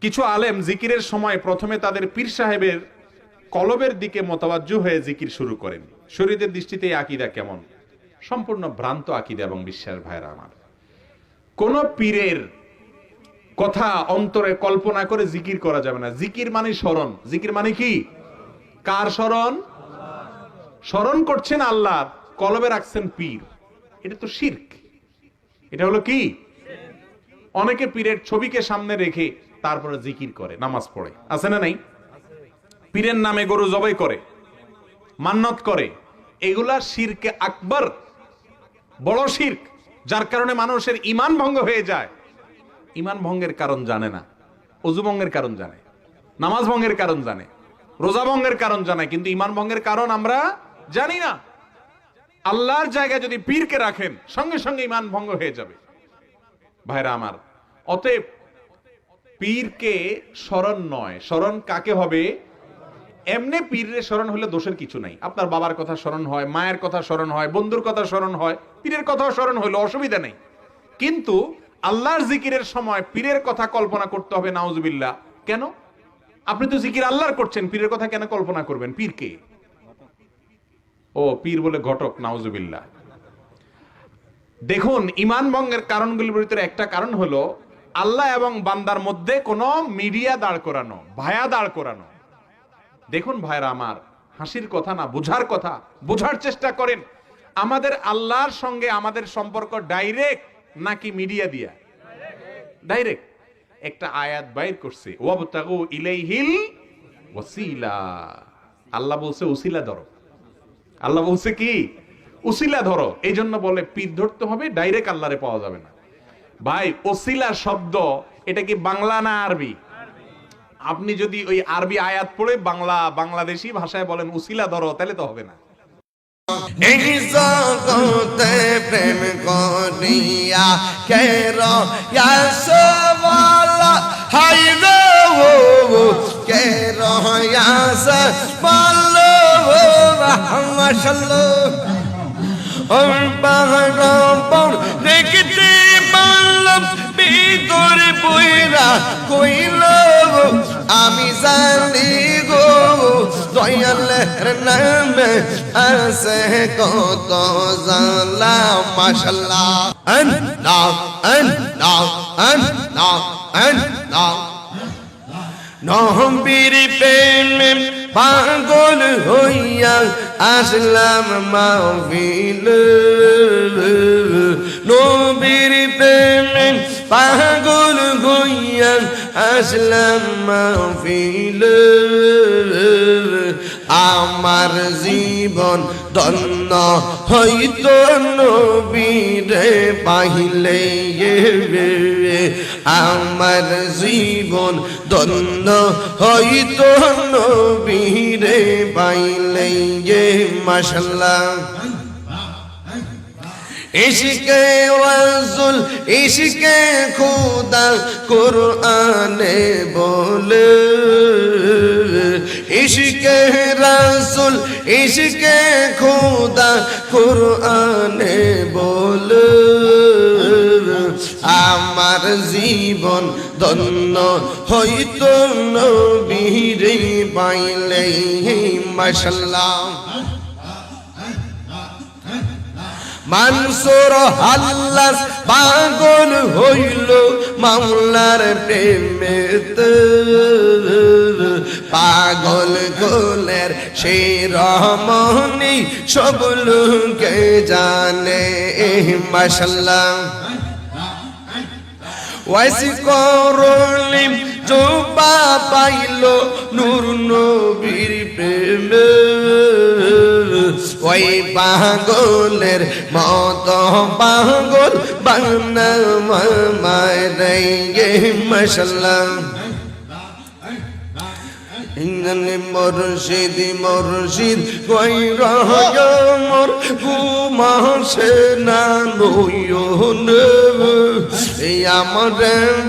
কিছু আলেম জিকিরের সময় প্রথমে তাদের পীর সাহেবের কলবের দিকে মতবাজ্য হয়ে জিকির শুরু করেন। শরীরের দৃষ্টিতে আকিদা কেমন? সম্পূর্ণ ভ্রান্ত আকিদা এবং বিশ্বাস ভাইরা আমার। কোন পীরের কথা অন্তরে কল্পনা করে জিকির করা যাবে না। জিকির মানে স্মরণ। জিকির মানে কি? কার স্মরণ? স্মরণ করছেন আল্লাহ, কলবে রাখছেন পীর। এটা তো শির্ক। এটা হলো কি? অনেকে পীরের ছবিকে সামনে রেখে তারপরে জিকির করে, নামাজ পড়ে। আছে না নাই? পীরের নামে গরু জবাই করে, মান্নত করে। এগুলা শিরকে আকবর। বড় শির্ক, যার কারণে মানুষের ইমান ভঙ্গ হয়ে যায়। ইমান ভঙ্গের কারণ জানে না, অজু ভঙ্গের কারণ জানে, নামাজ ভঙ্গের কারণ জানে, রোজা ভঙ্গের কারণ জানে, কিন্তু ইমান ভঙ্গের কারণ আমরা জানি না। আল্লাহর জায়গায় যদি পীরকে রাখেন, সঙ্গে সঙ্গে ইমান ভঙ্গ হয়ে যাবে। ভাইরা আমার, অতএব পীরকে স্মরণ নয়, স্মরণ কাকে হবে? এমনি পীরের স্মরণ হলে দোষের কিছু নাই। আপনার বাবার কথা স্মরণ হয়, মায়ের কথা স্মরণ হয়, বন্ধুর কথা স্মরণ হয়, পীরের কথাও স্মরণ হলো অসুবিধা নেই। কিন্তু আল্লাহর জিকিরের সময় পীরের কথা কল্পনা করতে হবে, নাউজুবিল্লাহ। কেন? আপনি তো জিকির আল্লাহর করছেন, পীরের কথা কেন কল্পনা করবেন? পীরকে ও, পীর বলে ঘটক, নাউজুবিল্লাহ। দেখুন ইমান ভঙ্গের কারণগুলির ভিতরে একটা কারণ হলো, আল্লাহ এবং বান্দার মধ্যে কোনো মিডিয়া দাঁড় করানো, ভায়া দাঁড় করানো। দেখুন ভাইরা আমার, হাসির কথা না, বোঝার কথা, বোঝার চেষ্টা করেন। আমাদের আল্লাহর সঙ্গে আমাদের সম্পর্ক ডাইরেক্ট নাকি মিডিয়া দিয়া? ডাইরেক্ট একটা আয়াত বাইর করছে আল্লাহ বলছে উসিলা ধরো। আল্লাহ বলছে কি? উসিলা ধরো। এই জন্য বলে পীর ধরতে হবে ডাইরেক্ট আল্লাহরে পাওয়া যাবে না। ভাই, ওসিলা শব্দ, এটা কি বাংলা না আরবি? আপনি যদি ওই আরবি আয়াত পড়ে বাংলা, বাংলাদেশি ভাষায় বলেন উসিলা ধরো, তাহলে তো হবে না। এই জগতে প্রেম করিয়া কের ইয়াসওয়ালা হাই রে ও কের ইয়াস বলো মাশাল্লাহ ওর পাহাড় পর দেখতে পারলাম ভিতরে বইরা কইল আমি জানি গো দয়ালের নামে আছে কত জানলা মাশাল্লাহ। আল্লাহ আল্লাহ আল্লাহ আল্লাহ নহবীর প্রেমে পাগল হইয়া আসলাম মাহফিল। নবীর প্রেমে পাগল হইয়া আসলাম মাহফিল আমার জীবন ধন্য হইতো নবীরে পাইলে আমার জীবন ধন্য হইতো নবীরে পাইলে মাসাল্লাহ ইশকে রাসূল, ইশকে খোদা কুরআনে বলে। ইশকে রাসূল, ইশকে খোদা কুরআনে বলে। আমার জীবন ধন্য হইতো নবীরে পাইলে মাশাল্লাহ মানসুর হাল্লাস পাগল হইল মামলার প্রেমেতে। পাগল গোলের সেই রহমনি সব লোকে জানে। মাসাল্লাহ ওয়াইসি করলিম জোপা পাইল নূর নবীর প্রেমে। ওই পাগলের মত পাগল বাংলা মায় রে মশলা ইংনি মুর্শিদ মুর্শিদ কই রহ মোর কুমাসে না নয়ন এই আমার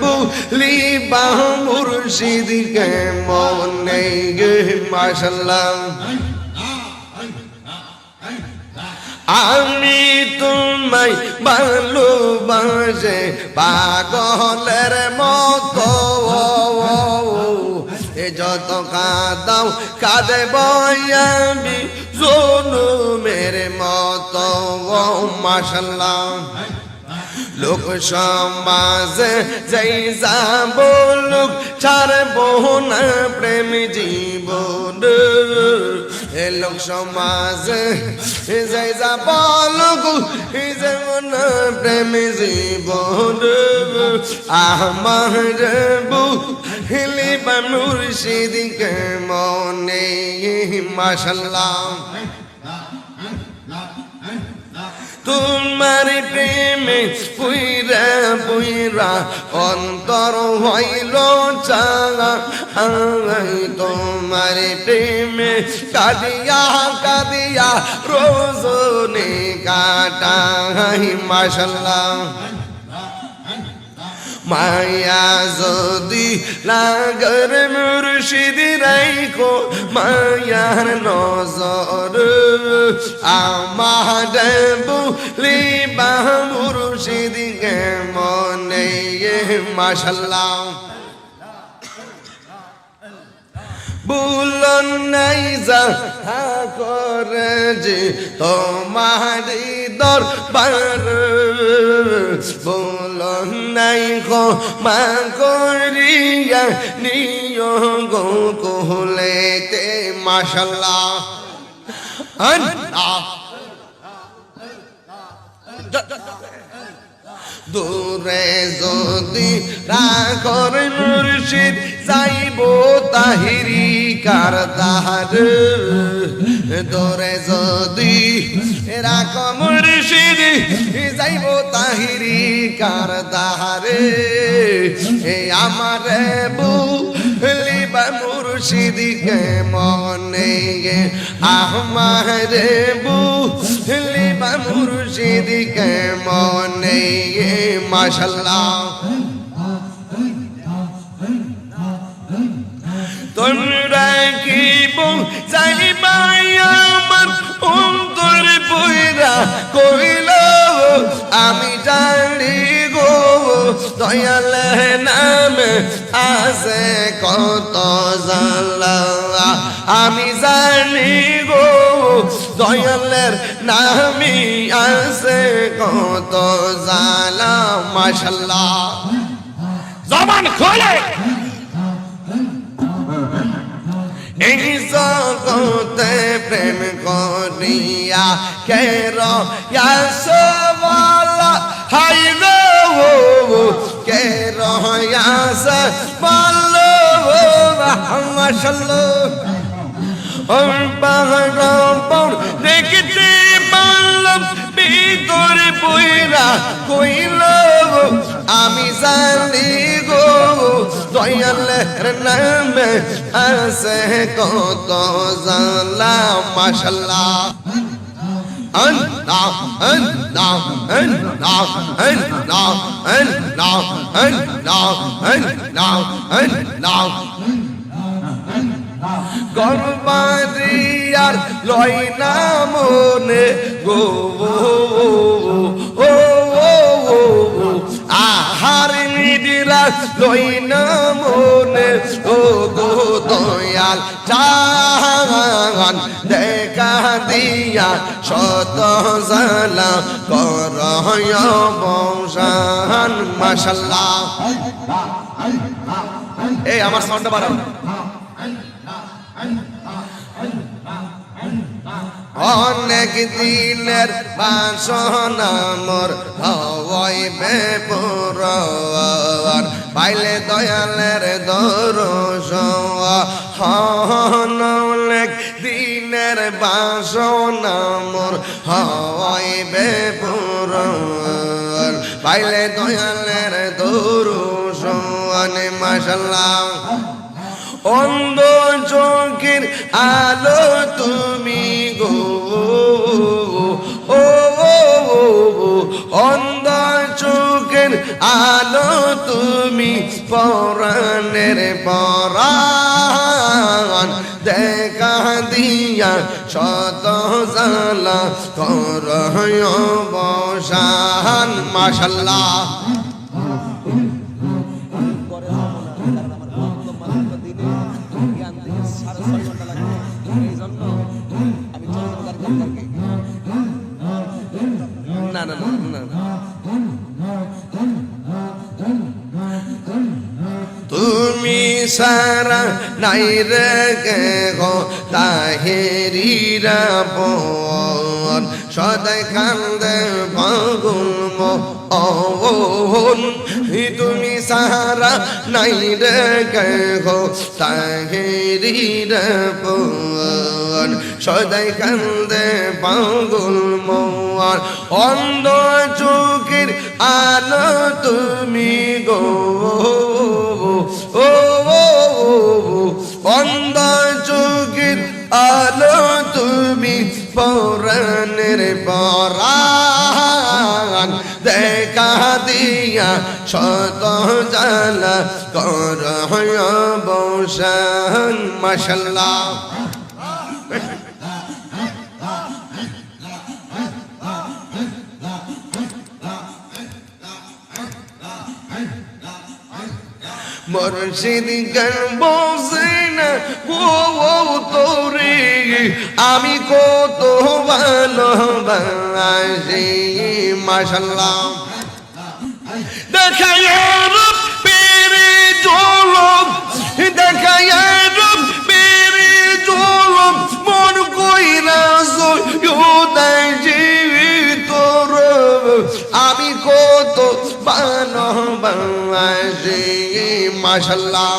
বুলি বা মুর্শিদ কে মনে গে? মাশাল্লাহ। আমি তোমায় ভালোবাসে, পাগলের মতো যত কাদাও কাঁদে বয়াবি জনু মেরে মতো মাসাল্লাহ লোক সমাজে যেই যাব লোক ছাড়ব না প্রেম জীবন। লোক সমাজে যেই যাব লোক যেমন প্রেম জীবন। আমার হিলি বা মুর্শিদিকে মনে মাসাল্লাহ তোমার প্রেমে পুইরা পুইরা অন্তর হইল চাঙা তোমার প্রেমে কাদিয়া কাদিয়া রোজনে কাটাই মাসাল্লাহ মায়া যদি লাগর মুর্শিদ রাইখো মায়ার নজর আমার বুলি বা মুর্শিদ গে মনে মাশাল্লাহ। বুলন নাই যা করে যে তোমারি দরবার বুলন নাই গো, মা করিয়া নিয় গো কোহলেতে মাশাল্লাহ। আল্লাহ। দূরে যদি রাগর মুর্শিদ যাইব তাহিরি কার তাহার দূরে যদি রাগ মুর্শিদ যাইব তাহিরি কার তাহারে আমার বু মনে আমার বু লিবা মুর্শিদ কে মনে মাশাল্লাহ। তোমরা কি বউ যাইবাই আমার অন্তর বইরা? কইল, আমি জানি গো দয়াল নামে আছে কত জালা আমি জানি গো দয়ালের নামি আছে কত জালা মাশাল্লাহ। জবান খোলে। এই জগতে প্রেম করিয়া কের ইয়াসওয়ালা হাই গো কের ইয়াস বলো মাশাল্লাহ। ওর পাহাড় পর দেখতে পারলাম ভিতর বইরা কইল আমি জানি গো দয়ালের নামে আছে কত জালা মাশাল্লাহ Allah, Allah, Allah, Allah, Allah, Allah, Allah, Allah. গর্বাদিয়ার লয় না মনে গো, ও আহার নিদিরা লয় না মনে ও গো, দয়াল চান দেখা দিয়া শত জালা কর বংশান, মাশাল্লাহ। এই, আমার সাউন্ডটা বাড়াও। অনেক দিনের বাসনা মোর হওয়াই বেপুর পাইলে দয়ালের দরস হন অনেক দিনের বাসনা মোর হওয়াই বেপুর পাইলে দয়ালের দরস মাসাল্লাহ অন্ধ চোখের আলো তুমি গো। ও অন্ধ চোখের আলো তুমি পরাণের পরাণ। দেখা দিয়া শত জালা কর বসান মাশাল্লাহ। তুমি সারা নাই রে গে তাহেরিরা বন সদাই কান্দে মন তুমি সারা নাই রে গে বন সদাই কান্দে পাগুল মন অন্ধ চোখের আলো তুমি গো। অন্ধ চোখের আলো তুমি পরাণের পরাণ। দেখা দিয়া শত জালা কর বসান না ও ও তোরে, আমি কত ভালোবাসি মাশাল্লাহ দেখা রব পেরে জলম দেখা রব পেরে জলম, মন কইরা জয় তোর আমি কত ভালোবাসি মাশাল্লাহ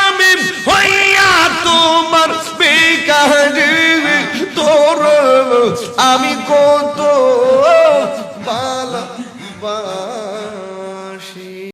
আমি হইয়া তোমার বেকার তোর আমি কত বালা বা